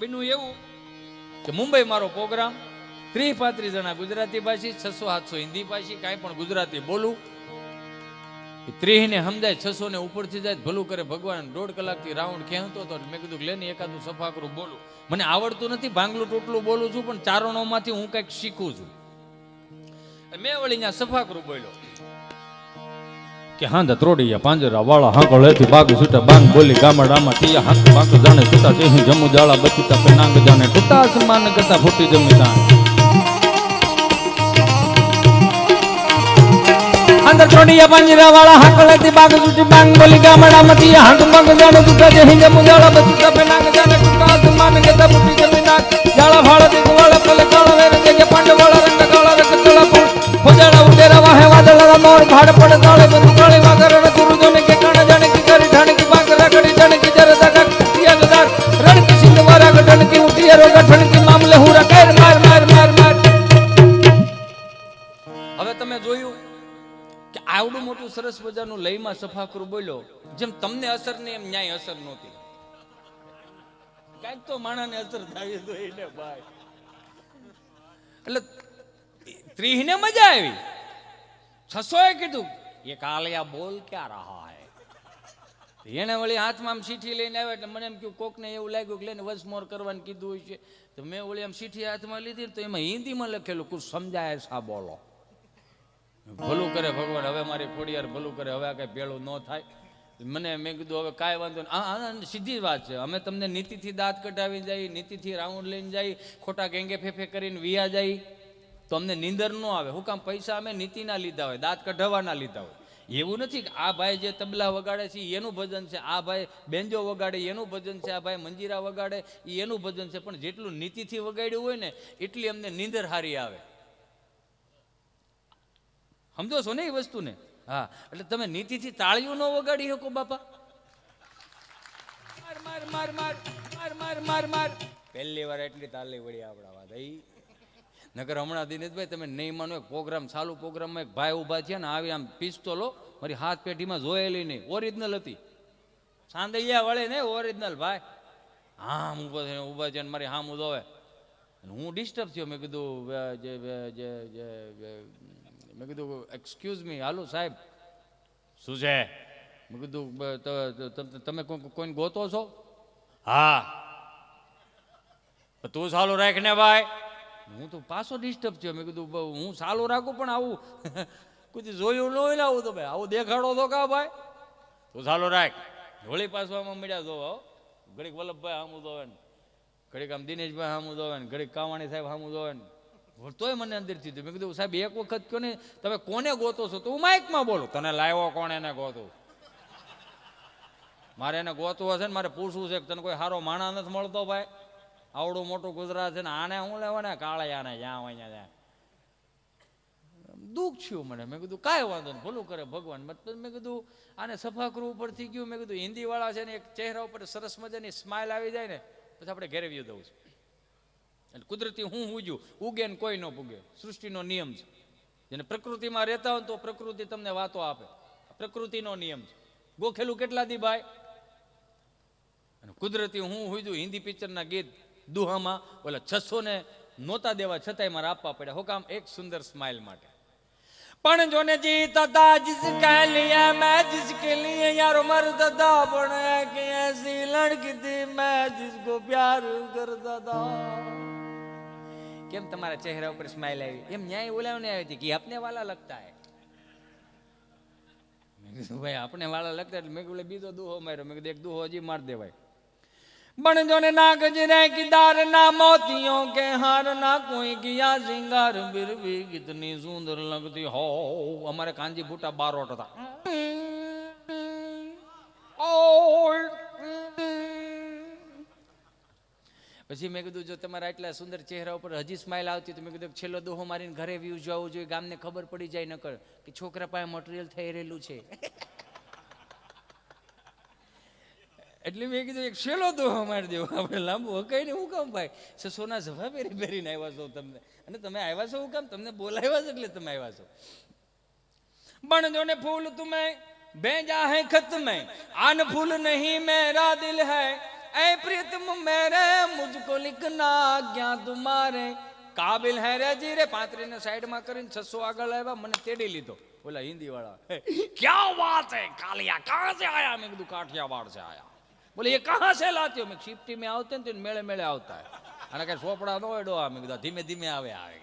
બન્યું એવું કે મુંબઈ મારો પ્રોગ્રામ ત્રીસ પાંત્રીસ જણા ગુજરાતી ભાષી, છસો સાતસો હિન્દી ભાષી, કાંઈ પણ ગુજરાતી બોલું. ત્રીસ ને સમજાય છસો ને ઉપરથી જાય, ભલું કરે, ભગવાન દોઢ કલાકથી રાઉન્ડ ખેંચતો હતો મેં કીધું લે ને એકાદું સફાકરું બોલું. મને આવડતું નથી, ભાંગલું ટોટલું બોલું છું, પણ ચારણોમાંથી હું કંઈક શીખું છું. મેં વળી અહીંયા સફાકરું બોલ્યો. કે હાંધ ત્રોડિયા પાંજરા વાળા હાંકો એથી ભાગ છૂટા બાંગ બોલી ગામડામાં તિયા હાંક બાંક જાણે છૂટા હું જમુ જાળા બચુતા પેનાંગ જાણે ટૂટા આસમાન કરતા ફૂટી જમી તાણ અંદર ત્રોડિયા પાંજરા વાળા હાકલેથી બાગ સુટી બાંગ બોલી ગામડામાં તિયા હાંક બાંક જાણે તુકા જે હિંગે મુજાળા બચુતા પેનાંગ જાણે ટૂંકા આસમાન કરતા ફૂટી જમીના જાળા ફાળા દીક વાળા પલે કાળા વેર જગ્યા પાંડ વાળા રંગ કાળા રંગ કાળા ફૂલ. ફોજાળા ઉડેરા વાહે મોર ભાડ પડ તાળે બંધુ કાળે વાગર ગુરુ જોને કે કણ જાણે કે કરી ઢણ કી બાંગ રાખડી જાણે કે જર દાકા તિયા ગદાર રણ કી સિંધ મારા ગઢણ કી ઉઠી રો ગઠણ કી મામલે હુરા કર, માર માર માર માર. હવે તમે જોયું કે આવડું મોટું સરસ મજાનું લયમાં સફાકરું બોલ્યો, જેમ તમને અસર નહીં, એમ ન્યાય અસર નહોતી. કાંઈક તો માણાને અસર થાય તો ભાઈ. એટલે ત્રીસને મજા આવી. છસો એ કીધું એ કાલિયા બોલ ક્યાં રહા હે? એને વળી હાથમાં આમ ચીઠી લઈને આવ્યા એટલે મને એમ કહ્યું કોકને એવું લાગ્યું કે લઈને વસમોર કરવાનું કીધું હોય છે તો મેં વળી આમ ચીઠી હાથમાં લીધી તો એમાં હિન્દીમાં લખેલું, કુછ સમજાય સા બોલો. ભલું કરે ભગવાન, હવે મારી ખોડિયાર ભલું કરે, હવે કઈ ભેળું ન થાય. મને મેં કીધું, હવે કાંઈ વાંધો નહીં. આ સીધી વાત છે. અમે તમને નીતિથી દાંત કઢાવી જાય, નીતિથી રાઉન્ડ લઈને જાય, ખોટા ગેંગે ફેફે કરીને વિયા જાય. તો અમને નીંદર ન આવે. હું કામ પૈસા અમે નીતિના લીધા હોય દાંત કઢાવવાના લીધા હોય. એવું નથી કે આ ભાઈ જે તબલા વગાડે છે એનું ભજન છે. આ ભાઈ બેન્જો વગાડે એનું ભજન છે. આ ભાઈ મંજીરા વગાડે એ એનું ભજન છે. પણ જેટલું નીતિથી વગાડ્યું હોય ને એટલી અમને નીંદર હારી આવે. સમજો છો ને એ વસ્તુને? હા. એટલે તમે નીતિથી તાળીઓ ન વગાડી શકો બાપા. માર માર માર માર માર માર માર માર. પહેલી વાર એટલી તાળી વળી આપણા વાત એ નગર હમણાં દિનેશભાઈ તમે નહીં માનો એક પ્રોગ્રામ ચાલુ પ્રોગ્રામમાં એક ભાઈ ઊભા છે ને આવી આમ પિસ્તોલો મારી હાથ પેઢીમાં જોયેલી નહીં ઓરિજિનલ હતી. સાંદૈયા વળે ને ઓરિજિનલ ભાઈ. હા ઊભા થઈને ઊભા છે ને મારી હામ જોવે. હું ડિસ્ટર્બ થયો મેં કીધું જે મેં કીધું એક્સક્યુઝ મી હાલો સાહેબ. શું છે? મેં કીધું તમે કોઈ- કોઈને ગોતો છો? હા. તો તું સાલું રાખ ને ભાઈ. હું તો પાછો ડિસ્ટર્બ થયો. મેં કીધું હું સાલું રાખું પણ આવું કોઈ જોયું ન હોય ને આવું તો ભાઈ આવું દેખાડો તો કા ભાઈ? તું સાલું રાખ. હોળી પાછવામાં મળ્યા જોવા હો. ઘડીક વલ્લભભાઈ સામું જોવે ને ઘડીક આમ દિનેશભાઈ સામું જોવે ને ઘડીક કાવાણી સાહેબ સામું જોવે ને. તોય મને અંદરથી થયું. મેં કીધું સાહેબ એક વખત કહો ને તમે કોને ગોતો છો? તો હું માઇકમાં બોલું. તને લાવ્યો કોણ એને ગોતું? મારે એને ગોતવો છે ને મારે પૂછવું છે કે તને કોઈ સારો માણા નથી મળતો ભાઈ? આવડું મોટું ગુજરાત છે ને આને હું લેવા ને કાળે આને જ્યાં અહીંયા ત્યાં દુઃખ થયું મને. મેં કીધું, કાંઈ વાંધો નહીં, ભલું કરે ભગવાન. મતલબ મેં કીધું, આને સફાકરું ઉપરથી ગયું, મેં કીધું, હિન્દીવાળા છે ને એક ચહેરા ઉપર સરસ મજાની સ્માઇલ આવી જાય ને, પછી આપણે ઘેરે વ્યૂ દઉં છું. એટલે કુદરતી હું ઉજ્યું ઉગે ને કોઈ ન પૂગે સૃષ્ટિનો નિયમ છે. જેને પ્રકૃતિમાં રહેતા હોય તો પ્રકૃતિ તમને વાતો આપે. પ્રકૃતિનો નિયમ છે. ગોખેલું કેટલા દી ભાઈ? અને કુદરતી હું હુજું હિન્દી પિક્ચરના ગીત. દુહામાં, ઓલા છસો ને નહોતા દેવા છતાંય મારે આપવા પડ્યા. હું કામ એક સુંદર સ્માઇલ માટે. પણ જોને જીતા તા જિસકે લિયે મેં, જિસકે લિયે યારો મરતા પણ કે એસી લડકી થી મેં જિસકો પ્યાર કરતા તા કેમ તમારા ચહેરા ઉપર સ્માઇલ આવી? એમ ન્યાય ઓલાવને આવી હતી કે આપને વાલા લગતા હે? ભાઈ આપણે વાળા લગતા એટલે મેં કીધું બીજો દુહો માર્યો. મેં કીધું, એક દુહો હજી માર દેવાય. बन जो ने ना गजरे की दार ना मोतियों के हार ना कोई किया सिंगार फिर भी कितनी सुंदर लगती हो અમારે કાંજી ફૂટા બારોટ હતા પછી મેં કીધું જો તમારા એટલા સુંદર ચહેરા ઉપર હજી સ્માઇલ આવતી તો મેં કીધું છેલ્લો દોહો મારીને ઘરે વ્યૂ જવું જોઈએ ગામને ખબર પડી જાય ન કર કે છોકરા પાસે મટીરિયલ થઈ રહેલું છે એટલે મેં કીધું એક છેલ્લો દોહો મારી દેવો આપણે લાંબુ હકાઈ ને હું કામ ભાઈ સસોના જવા પહેરી પહેરીને આવ્યા છો તમને અને તમે આવ્યા છો હું કામ તમને બોલાવ્યા છે એટલે તમે આવ્યા છો बन जो ने फूल तुम्हें भेजा है खत में आन फूल नहीं मेरा दिल है ऐ प्रीतम मेरे मुझको को लिखना क्या तुम्हारे કાબિલ હે રે જી રે પાંત્રીને સાઈડમાં કરીને છસો આગળ આવ્યા મને તેડી લીધો બોલા હિન્દી વાળા ક્યા વાત હે કાલિયા કહાં से आया મેં કીધું કાઠિયાવાડ से आया બોલે ये कहाँ से लाते हो મેં શિફ્ટી में આવતે ને તો મેળે મેળે આવતા હે અને કઈ સોપડા ન હોય ડોહા મેં કીધું ધીમે ધીમે આવે આવે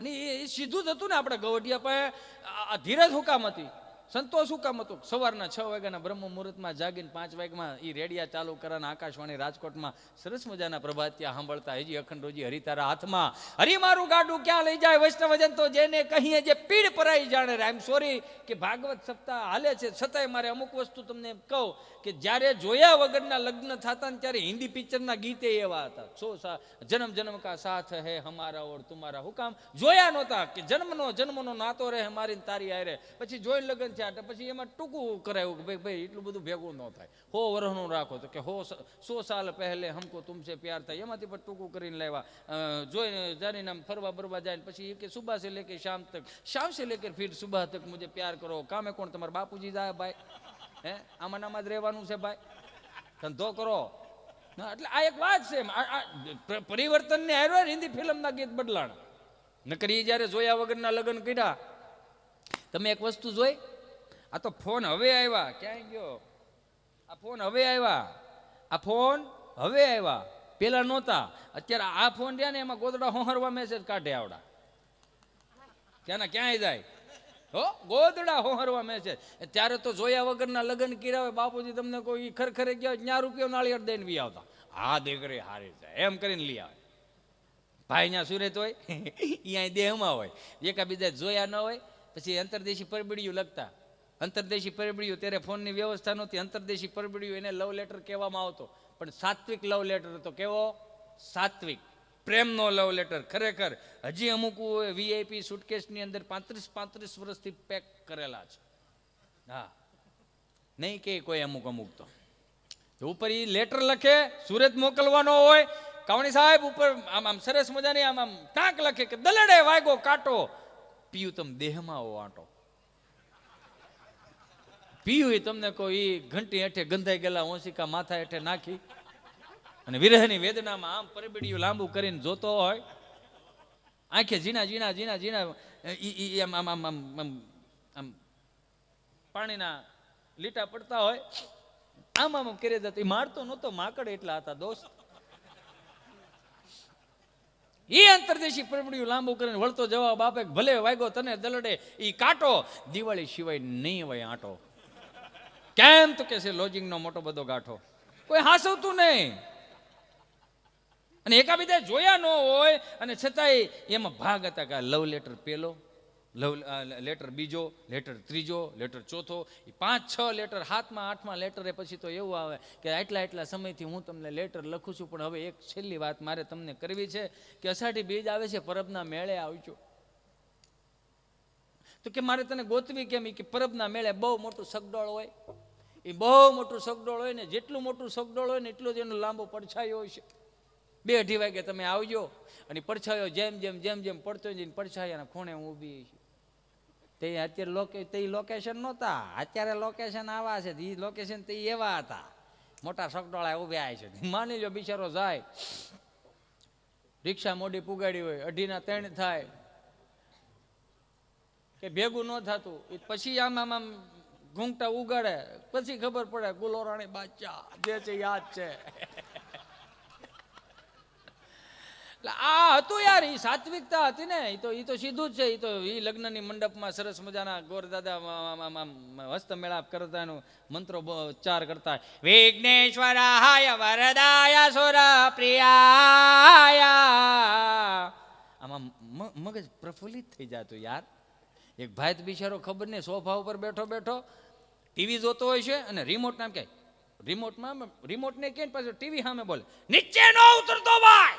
અને એ એ સીધું જ હતું ને આપણે ગવડિયા પાસે આ- આ ધીરજ હું કામ હતી સંતોષ શું કામ હતું? સવારના છ વાગ્યાના બ્રહ્મ મુહૂર્તમાં જાગીને પાંચ વાગ્યામાં એ રેડિયા ચાલુ કરવાના આકાશવાણી રાજકોટમાં સરસ મજાના પ્રભાતિયા સાંભળતા હજી અખંડ રોજી હરિતારા હાથમાં, હરી મારું ગાડું ક્યાં લઈ જાય વૈષ્ણવજન? તો જેને કહીએ જે પીડ પરાઈ જાણે આઈ એમ સોરી કે ભાગવત સપ્તાહ હાલે છે, છતાંય મારે અમુક વસ્તુ તમને કહું કે જ્યારે જોયા વગરના લગ્ન થતા ને ત્યારે હિન્દી પિક્ચરના ગીતે એવા હતા. સો સા, જન્મ જન્મ કા સાથ હે હમારા ઓર તુમારા હુકામ? જોયા નહોતા કે જન્મનો જન્મનો નાતો રહે મારી તારી હારે. પછી જોઈને લગ્ન છે એટલે પછી એમાં ટૂંકું કરાયું કે ભાઈ ભાઈ, એટલું બધું ભેગું ન થાય. હો વરહનું રાખો તો કે હો સો સાલ પહેલે હમકો તુમસે પ્યાર થાય. એમાંથી પણ ટૂંકું કરીને લાવ્યા. જોઈને જાણીને આમ ફરવા બરવા જાય ને પછી કે સુબહ સે લેકે શામ તક. શામ સે લેકે ફિર સુબહ તક મુજબ પ્યાર કરો. કામે કોણ? તમારા બાપુજી જાય ભાઈ. હે? આમાં નામાં જ રહેવાનું છે ભાઈ. ધંધો કરો. એટલે આ એક વાત છે પરિવર્તનની હારવાર હિન્દી ફિલ્મના ગીત બદલાણ. નકરી જ્યારે જોયા વગરના લગ્ન કર્યા, તમે એક વસ્તુ જોઈ? આ તો ફોન હવે આવ્યા. ક્યાંય ગયો? આ ફોન હવે આવ્યા. આ ફોન હવે આવ્યા. પેલા નહોતા. અત્યારે આ ફોન રહ્યા ને એમાં ગોદડા હોહરવા મેસેજ કાઢે આવડા. ક્યાંના ક્યાંય જાય? હો? ગોદડા હોહરવા મેસેજ ત્યારે તો જોયા વગરના લગ્ન કર્યા હોય, બાપુજી તમને કોઈ ખરખરે ગયા ન્યા રૂપિયો નાળિયેર દઈને બી આવતા. આ દીકરી હારી છે. એમ કરીને લઈ આવે. ભાઈ ત્યાં સુરત હોય અહીંયા અહીં દેહમાં હોય. એકાબીજા જોયા ન હોય, પછી અંતરદેશી પરબીડિયું લખતા. અંતરદેશી પરબીડિયું, ત્યારે ફોનની વ્યવસ્થા નહોતી. અંતરદેશી પરબીડિયું એને લવ લેટર કહેવામાં આવતો. પણ સાત્વિક લવ લેટર હતો કેવો? સાત્વિક. પ્રેમનો લવ લેટર ખરેખર. હજી અમુક વીઆઈપી સુટકેસની અંદર પાંત્રીસ પાંત્રીસ વર્ષથી પેક કરેલા છે. હા. નહીં કે કોઈ અમુક અમુક તો. ઉપર એ લેટર લખે, સુરત મોકલવાનો હોય, કાવણી સાહેબ ઉપર આમ આમ સરસ મજાની આમ આમ ટાંક લખે કે દલડે વાગ્યો કાંટો. પિયુતમ તમ દેહમાં આવો આંટો. પીયું એ તમને કોઈ એ ઘંટી હેઠે ગંધાઈ ગયેલા ઓશિકા માથા હેઠે નાખી અને વિરહની વેદનામાં આમ પરબીડિયું લાંબુ કરીને જોતો હોય. આંખે ઝીણા ઝીણા ઝીણા ઝીણા, ઈ આમ આમ આમ આમ આમ પાણીના લીટા પડતા હોય. આમ આમ કરી જતો એ મારતો નહોતો, માકડ એટલા હતા દોસ્ત. એ અંતરદેશી પરબડિયું લાંબુ કરીને વળતો જવાબ આપે ભલે વાગ્યો તને દલડે, ઈ કાંટો. દિવાળી સિવાય નહીં હોય આંટો. કેમ તો કે છે, લોજિંગનો મોટો બધો ગાંઠો. કોઈ હાસવતું નહીં. અને એકાબીજા જોયા ન હોય, અને છતાંય એમાં ભાગ હતા કે લવ લેટર પેલો લવ લેટર બીજો લેટર ત્રીજો લેટર ચોથો, એ પાંચ, છ લેટર હાથમાં આઠમાં લેટરે પછી તો એવું આવે કે આટલા આટલા સમયથી હું તમને લેટર લખું છું, પણ હવે એક છેલ્લી વાત મારે તમને કરવી છે કે અષાઢી બીજ આવે છે, પરબના મેળે આવજો. તો કે મારે તને ગોતવી કેમ? કે પરબના મેળે બહુ મોટું સગડોળ હોય. એ બહુ મોટું સગડોળ હોય ને, જેટલું મોટું સગડોળ હોય ને, એટલો જ એનો લાંબો પડછાયો હોય છે બે અઢી વાગે તમે આવજો અને પડછાયો જેમ જેમ જેમ જેમ પડતો જઈને પડછાયાના ખૂણે હું ઊભી છું. તે અત્યારે લોકે તે લોકેશન નહોતા. અત્યારે લોકેશન આવા છે એ લોકેશન તે એવા હતા. મોટા સગડોળા ઊભ્યા છે. માની લો બિચારો જાય, રિક્ષા મોડી પુગાડી હોય, અઢીના ત્રણ થાય, કે ભેગું ન થતું પછી આમ આમ આમ ઘૂંઘટા ઉગાડે. પછી ખબર પડે ગુલોરાણી બાદશાહ જે છે યાદ છે. એટલે આ હતું યાર એ સાત્વિકતા હતી ને. એ તો એ તો સીધું જ છે. એ તો એ લગ્નની મંડપમાં સરસ મજાના ગોરદાદા કરતા, એનું મંત્રો ઉચ્ચાર કરતા. વિઘ્નેશ્વરાય વરદાય સુર પ્રિયાય આમાં મગજ પ્રફુલ્લિત થઈ જતું યાર. એક ભાઈ બિચારો ખબર નહીં, સોફા ઉપર બેઠો બેઠો ટીવી જોતો હોય છે અને રિમોટ નામ કહે રિમોટમાં રિમોટ ને કે પાછું ટીવી સામે બોલે, નીચે નો ઉતરતો ભાઈ.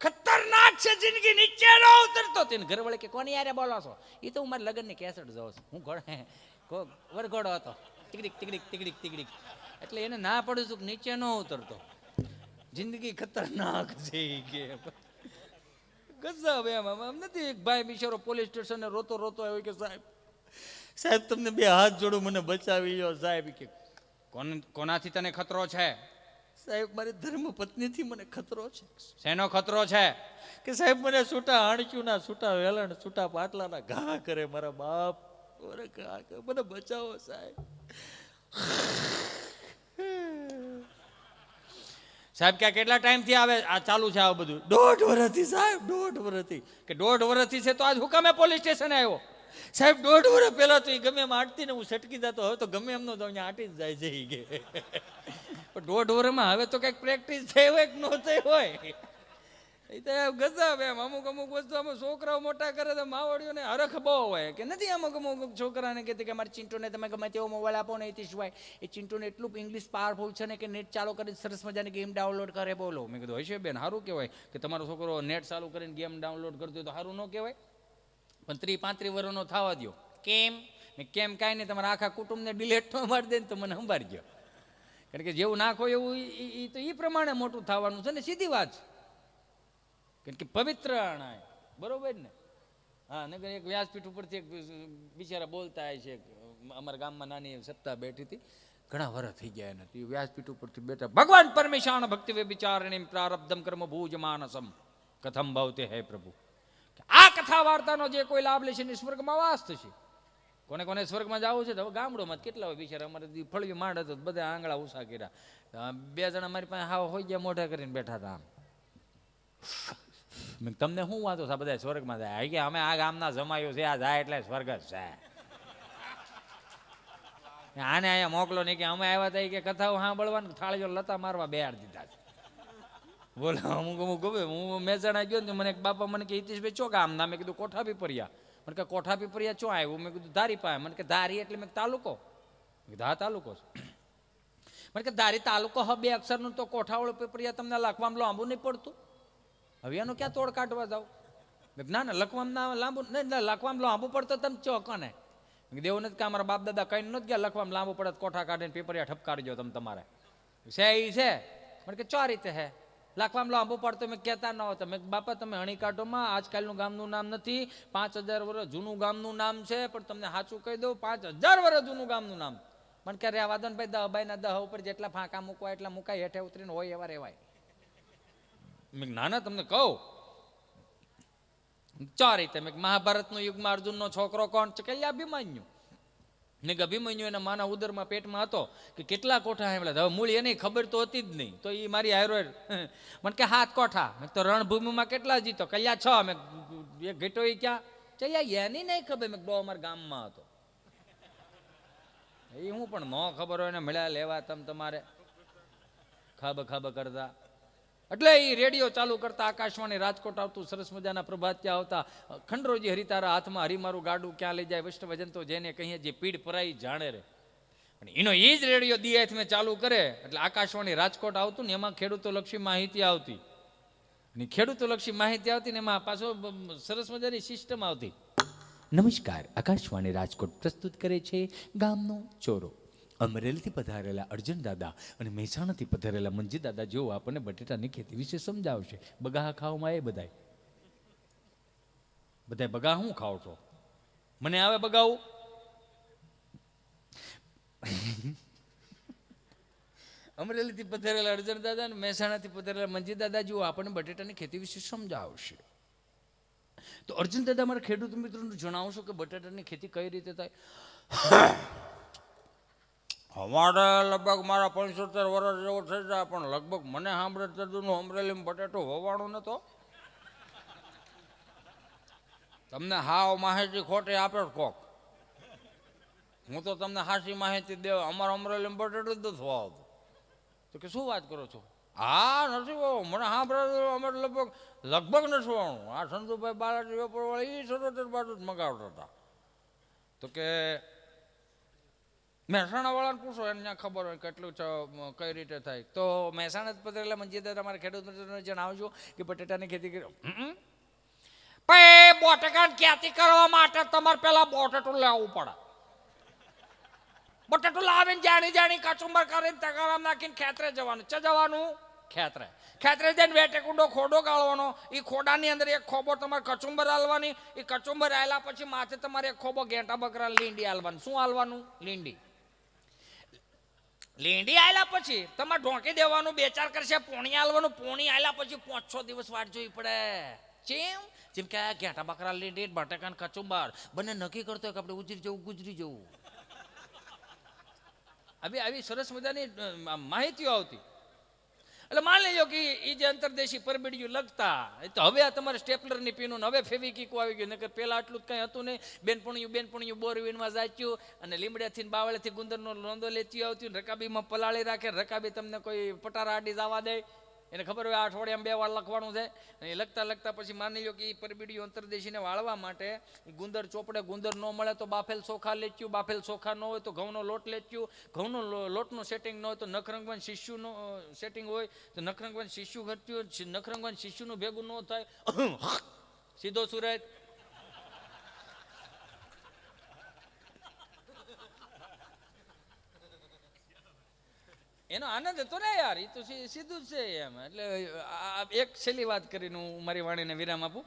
ખતરનાક છે જિંદગી, નીચે નો ઉતરતો. તેને ઘરવાળી કે, કોની યારે બોલો છો? એ તો હું મારા લગ્નની કેસેટ જોઉં છું. હું ઘોડે વરઘોડો હતો. ટીકડીક ટીકડીક ટીકડીક ટીકડીક. એટલે એને ના પડ્યું છું કે નીચે ન ઉતરતો. જિંદગી ખતરનાક છે કે. ગજબ એમ નથી. એક ભાઈ બિચારો પોલીસ સ્ટેશને રોતો રોતો આવ્યો કે, સાહેબ સાહેબ તમને બે હાથ જોડું મને બચાવી લો સાહેબ કે કોણ કોનાથી તને ખતરો છે? સાહેબ મારી ધર્મ પત્નીથી મને ખતરો છે. શેનો ખતરો છે? કે સાહેબ મને છૂટા હાણક્યુંના છૂટા વેલણ છૂટા પાટલાના ઘા કરે મારા બાપ. ઓરે ઘા કરે મને બચાવો સાહેબ. સાહેબ કે કેટલા ટાઈમથી આવે? આ ચાલુ છે આ બધું? દોઢ વર્ષથી સાહેબ દોઢ વર્ષથી કે દોઢ વર્ષથી છે તો આજ હુકમે પોલીસ સ્ટેશન આવ્યો? સાહેબ, દોઢ વર્ષ પહેલા તો એ ગમે એમ આટતી ને હું સટકી જતો હવે તો ગમે એમનો તો અહીંયા આટી જ જાય છે એ કે પણ દોઢ વર્ષમાં હવે તો કંઈક પ્રેક્ટિસ થઈ હોય કે ન થઈ હોય. એ તો ગજબ એમ. અમુક અમુક વસ્તુ અમુક છોકરાઓ મોટા કરે તો માવડીઓને હરખ બહુ હોય. કે નથી અમુક અમુક છોકરાને કહેતી કે મારી ચિંટોને તમે ગમે તેવો મોબાઈલ આપો ને એથી સિવાય. એ ચિંટોને એટલું ઇંગ્લિશ પાવરફુલ છે ને કે નેટ ચાલુ કરીને સરસ મજાની ગેમ ડાઉનલોડ કરે બોલો. મેં કીધું, હશે બેન, સારું કહેવાય. કે તમારો છોકરો નેટ ચાલુ કરીને ગેમ ડાઉનલોડ કરતો હોય તો સારું ન કહેવાય. પણ ત્રી પાંત્રી વર્ષનો થવા દો કેમ? કેમ કાંઈ નહીં તમારા આખા કુટુંબને ડિલેટ ન મારી દે ને તો મને સંભાળી ગયો કારણ કે જેવું નાખો એવું એ તો એ પ્રમાણે મોટું થવાનું છે ને સીધી વાત છે. કારણ કે પવિત્ર અણાય બરોબર ને? હા નગર એક વ્યાસપીઠ ઉપરથી એક બિચારા બોલતા હોય છે અમારા ગામમાં નાની સત્તા બેઠી હતી. ઘણા વર્ષ થઈ ગયા એને એ વ્યાસપીઠ ઉપરથી બેઠા. ભગવાન પરમેશાન ભક્તિ વે વિચારણી પ્રારબ્ધમ કર્મ ભૂજ માનસમ. કથમ ભાવતે હે પ્રભુ. આ કથા વાર્તાનો જે કોઈ લાભ લેશે ને સ્વર્ગમાં વાસ થશે. કોને કોને સ્વર્ગમાં જવું છે તો હવે ગામડોમાં કેટલા હોય બિચારા? અમારે ફળવી માંડ હતો, બધા આંગળા ઉષા કર્યા. બે જણા મારી પાસે હાવ હોય ગયા મોઢા કરીને બેઠા હતા આમ. તમને શું વાંધો છે બધા સ્વર્ગમાં જાય? કે અમે આ ગામના જમાયું છે, આ જાય એટલે સ્વર્ગ જ જાય. આને અહીંયા મોકલો નહીં કે અમે આવ્યા હતા કે કથાઓ સાંભળવાનું થાળીઓ લતા મારવા બેહાર દીધા છે. બોલો, અમુક અમુક ગમે, હું મહેસાણા ગયો ને મને બાપા મને કે, હિતેશભાઈ, ચો ગામ ના? મેં કીધું કોઠા પીપરિયા મને કે કોઠા પીપરિયા ચો આવ્યું? મેં કીધું, ધારી પાસે મને કે, ધારી એટલે મેં તાલુકો. ધા તાલુકો છે. મને કે, ધારી તાલુકો હવે બે અક્ષરનું તો કોઠાવાળું પીપરિયા તમને લખવામાં લાંબુ નહીં પડતું? હવે એનું ક્યાં તોડ કાઢવા જાવ ના ના, લખવામાં ના લાંબુ, નહીં લખવામાં લાંબુ પડતો તમે ચો કોને? દેવું નથી કે અમારા બાપ દાદા કઈ નથી ગયા, લખવામાં લાંબુ પડે તો કોઠા કાઢીને પીપરિયા ઠપકારજો તમે તમારે. છે એ છે. મને કે, ચો રીતે હે? લખવામાં લાંબુ પડતો મેં કહેતા ન હોતા. મેં બાપા તમે હણી કાઢોમાં આજકાલનું ગામનું નામ નથી. પાંચ હજાર વર્ષ જૂનું ગામનું નામ છે પણ તમને સાચું કહી દઉં પાંચ હજાર વર્ષ જૂનું ગામનું નામ. પણ ક્યારે આ વાદનભાઈ દહ બાય ના દહ ઉપર જેટલા ફાંકા મૂકવા એટલા મુકાય હેઠે ઉતરીને હોય એવા રેવાય મેં કીધું, ના ના તમને કહું. ચાર રીતે મેં મહાભારતનું યુગમાં અર્જુનનો છોકરો કોણ? છે કે અભિમન્યુ. ને કે અભિમન્યુ એના માના ઉદરમાં પેટમાં હતો કે કેટલા કોઠા સાંભળ્યા હવે મૂળ એની ખબર તો હતી જ નહીં. તો એ મારી આયુર્વેદ મને કે, હાથ કોઠા? મેં તો રણભૂમિમાં કેટલા જીતો? કયા છ. મેં એ ઘેટો એ ક્યાં? ચલ્યા એની નહીં ખબર. મેં બહુ અમારા ગામમાં હતો. એ હું પણ ન ખબર હોય ને, મળ્યા લેવા તમ તમારે. ખાબ ખાબ કરતા. એટલે એ રેડિયો ચાલુ કરતા આકાશવાણી રાજકોટ આવતું, સરસ મજાના પ્રભાત્યા આવતા. ખંડરોજી હરિતારા હાથમાં હરિમારું ગાડું ક્યાં લઈ જાય વૈષ્ણવજન તો જેને કહીએ જે પીડ પરાઈ જાણે રે. અને એનો એ જ રેડિયો દિયાથ મેં ચાલુ કરે, એટલે આકાશવાણી રાજકોટ આવતું ને એમાં ખેડૂતો લક્ષી માહિતી આવતી. અને ખેડૂતો લક્ષી માહિતી આવતી ને એમાં પાછો સરસ મજાની સિસ્ટમ આવતી. નમસ્કાર, આકાશવાણી રાજકોટ પ્રસ્તુત કરે છે ગામનો ચોરો. અમરેલીથી પધારેલા અર્જુન દાદા અને મહેસાણાથી પધારેલા મંજી દાદા જેઓ આપણને બટેટાની ખેતી વિશે સમજાવશે. બગા ખાવામાં એ બધાય. બધા બગા હું ખાવ છો? મને આવે બગાવું અમરેલીથી પધારેલા અર્જુન દાદા અને મહેસાણાથી પધારેલા મંજી દાદા જેઓ આપણને બટેટાની ખેતી વિશે સમજાવશે. તો અર્જુન દાદા મારા ખેડૂત મિત્રોને જણાવશો કે બટાટાની ખેતી કઈ રીતે થાય? અમારે લગભગ મારા પંચોતેર વર્ષ જેવો થઈ જાય, પણ લગભગ મને સાંભળે તદુનું અમરેલીમાં બટેટું હોવાનું નતો તમને હાવ માહિતી ખોટી આપે કોક. હું તો તમને હાસી માહિતી દેવ, અમારા અમરેલીમાં બટેટું જ નથી આવતું તો કે શું વાત કરો છો? હા, નથી હોવું મને સાંભળે અમે લગભગ લગભગ નથી હોવાનું. આ સંતુભાઈ બાલાજી વેપારવાળા એ સરોતર બાજુ જ મગાવતા હતા. તો કે મહેસાણા વાળાને પૂછો, એને ખબર હોય કેટલું કઈ રીતે થાય. તો મહેસાણા પત્ર, એટલે મંજીદાર તમારે ખેડૂત મિત્રોને જણાવજો કે બટેટાની ખેતી કરી? પણ બટેકાની ખેતી કરવા માટે તમારે પેલા બટેટું લેવું પડે. બટેટું લાવીને જાણી જાણી કચુંબર કરીને તગારામ નાખીને ખેતરે જવાનું. છે જવાનું? ખેતરે. ખેતરે જઈને વેટે કુંડો ખોડો ગાળવાનો. એ ખોડાની અંદર એક ખોબો તમારે કચુંબર હાલવાની. એ કચુંબર આવેલા પછી માથે તમારે એક ખોબો ઘેટા બકરા લીંડી હાલવાની. શું હાલવાનું? લીંડી. લીંડી આયલા પછી તમારે ઢોંકી દેવાનું, બે ચાર કરશે, પોણી આલવાનું, પોણી આયલા પછી પાંચ છ દિવસ વાટ જોવી પડે. ચેમ? જેમ કે આ ઘેટા બકરા લીંડી બટાકા કચુંબર, બંને નક્કી કરતો કે આપણે ઉજરી જવું, ગુજરી જવું. આવી આવી સરસ મજાની માહિતીઓ આવતી. એટલે માની લેજો કે એ જે અંતરદેશી પરબીડિયું લગતા તો હવે આ તમારે સ્ટેપલરની પીનું હવે ફેવિકિકો આવી ગયું, નકર પહેલાં આટલું જ કંઈ હતું નહીં. બેનપણીયું બેનપણીયું બોરવીનમાં જાચ્યું અને લીમડેથી બાવળેથી ગુંદરનો લોંદો લેતી આવતી રકાબીમાં પલાળી રાખે, રકાબી તમને કોઈ પટારા આડી જવા દે. એને ખબર હોય આ અઠવાડિયામાં બે વાર લખવાનું છે. એ લખતા લખતા પછી માની લો કે એ પરબીડિયું અંતરદેશીને વાળવા માટે ગુંદર ચોપડે ગુંદર ન મળે તો બાફેલ ચોખા લેચ્યું, બાફેલ ચોખા ન હોય તો ઘઉંનો લોટ લેચ્યું. ઘઉંનો લોટનું સેટિંગ ન હોય તો નખરંગવન શિષ્યુનું સેટિંગ હોય તો નખરંગવન શિષ્યુ ઘટ્યું નખરંગવન શિષ્યુનું ભેગું ન થાય. સીધો સુરત. એનો આનંદ હતો ને યાર એ તો સીધું જ છે એમ. એટલે એક છેલ્લી વાત કરીને હું મારી વાણીને વિરામ આપું.